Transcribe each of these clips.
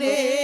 জীবনে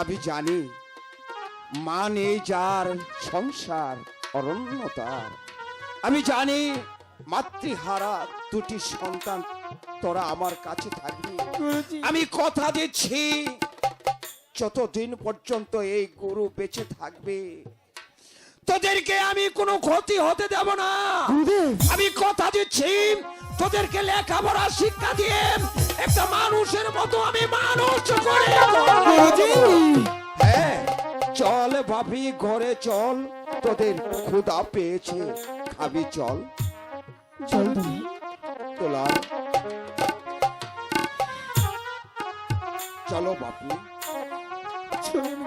আমি জানি মা নেই যার সংসার অরণ্য তার আমি জানি মাতৃহারা দুটি সন্তান তোরা আমার কাছে থাকবি। আমি কথা দিচ্ছি যতদিন পর্যন্ত এই গরু বেঁচে থাকবে তোদেরকে আমি কোনো ক্ষতি হতে দেব না। আমি কথা দিচ্ছি তোদেরকে লেখাপড়া শিক্ষা দিয়ে একটা মানুষের মতো আমি মানুষ করে হ্যাঁ চল ভাবি ঘরে চল। তোদের ক্ষুধা পেয়েছে খাবি চল। চল তুমি তোলা। চলো বাপু চলুন